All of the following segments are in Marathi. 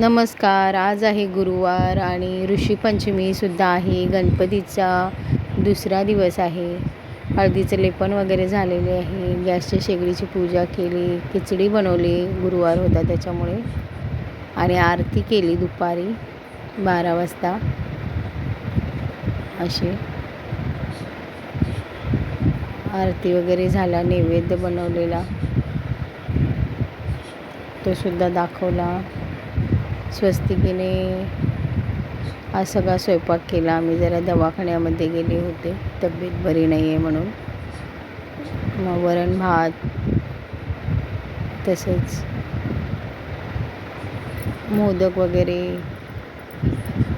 नमस्कार आज आहे गुरुवार आणि ऋषीपंचमीसुद्धा आहे. गणपतीचा दुसरा दिवस आहे. हळदीचं लेपन वगैरे झालेले आहे. गॅसच्या शेगडीची पूजा केली खिचडी बनवली गुरुवार होता त्याच्यामुळे. आणि आरती केली दुपारी बारा वाजता. अशी. आरती वगैरे झाला नैवेद्य बनवलेला. तो सुद्धा दाखवला. स्वस्तिकीने आज सगळा स्वयंपाक केला. आम्ही जरा दवाखान्यामध्ये गेले होते. तब्येत बरी नाही आहे म्हणून. मग वरण भात तसंच. मोदक वगैरे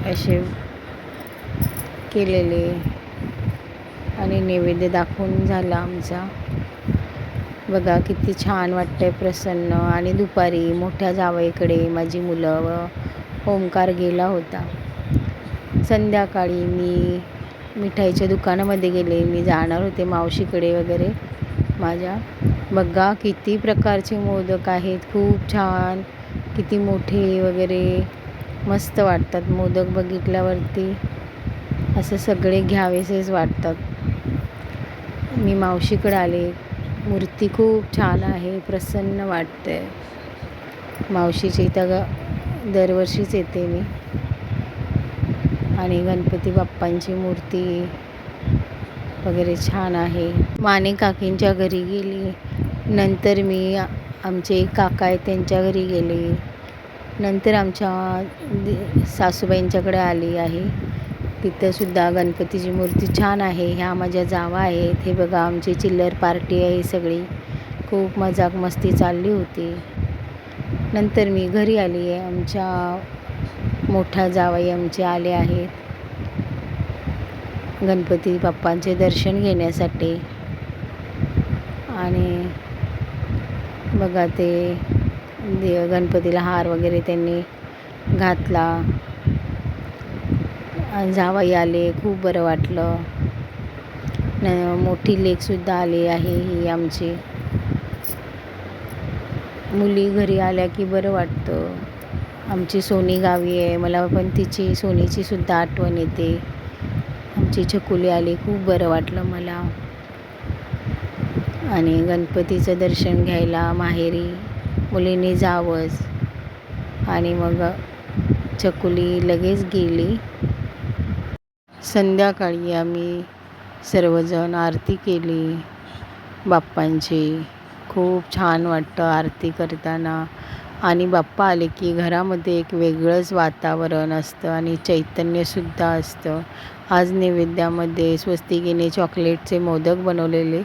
असे केलेले. आणि नैवेद्य दाखवून झाला आमचा. बघा किती छान वाटतंय प्रसन्न. आणि दुपारी मोठ्या जावईकडे माझी मुलं व ओंकार गेला होता. संध्याकाळी मी मिठाईच्या दुकानामध्ये गेले. मी जाणार होते मावशीकडे वगैरे. माझ्या बघा किती प्रकारचे मोदक आहेत. खूप छान. किती मोठे वगैरे. मस्त वाटतात मोदक बघितल्यावरती. असं सगळे घ्यावेसेच वाटतात. मी मावशीकडे आले. मूर्ती खूप छान आहे प्रसन्न वाटते मावशीची इथं ग दरवर्षीच येते मी. आणि गणपती बाप्पांची मूर्ती वगैरे छान आहे. माने काकींच्या घरी गेली. नंतर मी आमचे काका आहेत त्यांच्या घरी गेले. नंतर आमच्या सासूबाईंच्याकडे आली आहे. तिथंसुद्धा गणपतीची मूर्ती छान आहे. ह्या माझ्या जावा आहेत. हे बघा आमची चिल्लर पार्टी आहे सगळी. खूप मजाक मस्ती चालली होती. नंतर मी घरी आली आहे. आमच्या मोठ्या जावाई आमचे आले आहेत. गणपती बाप्पांचे दर्शन घेण्यासाठी. आणि बघा ते दे गणपतीला हार वगैरे त्यांनी घातला. जावई आले खूप बरं वाटलं. न मोठी लेकसुद्धा आली आहे ही आमची. मुली घरी आल्या की बरं वाटतं. आमची सोनी गावी आहे मला पण तिची सोनीची सुद्धा आठवण येते. आमची छकुली आली खूप बरं वाटलं मला. आणि गणपतीचं दर्शन घ्यायला माहेरी मुलींनी जावंच. आणि मग छकुली लगेच गेली. संध्याकाळी आम्ही सर्वजण आरती केली. बाप्पांची खूप छान वाटतं आरती करताना. आणि बाप्पा आले की घरामध्ये एक वेगळंच वातावरण असतं आणि चैतन्यसुद्धा असतं. आज नैवेद्यामध्ये स्वस्तिकीने चॉकलेटचे मोदक बनवलेले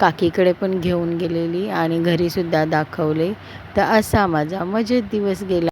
काकीकडे पण घेऊन गेलेली आणि घरीसुद्धा दाखवले. तर असा माझा मजेत दिवस गेला.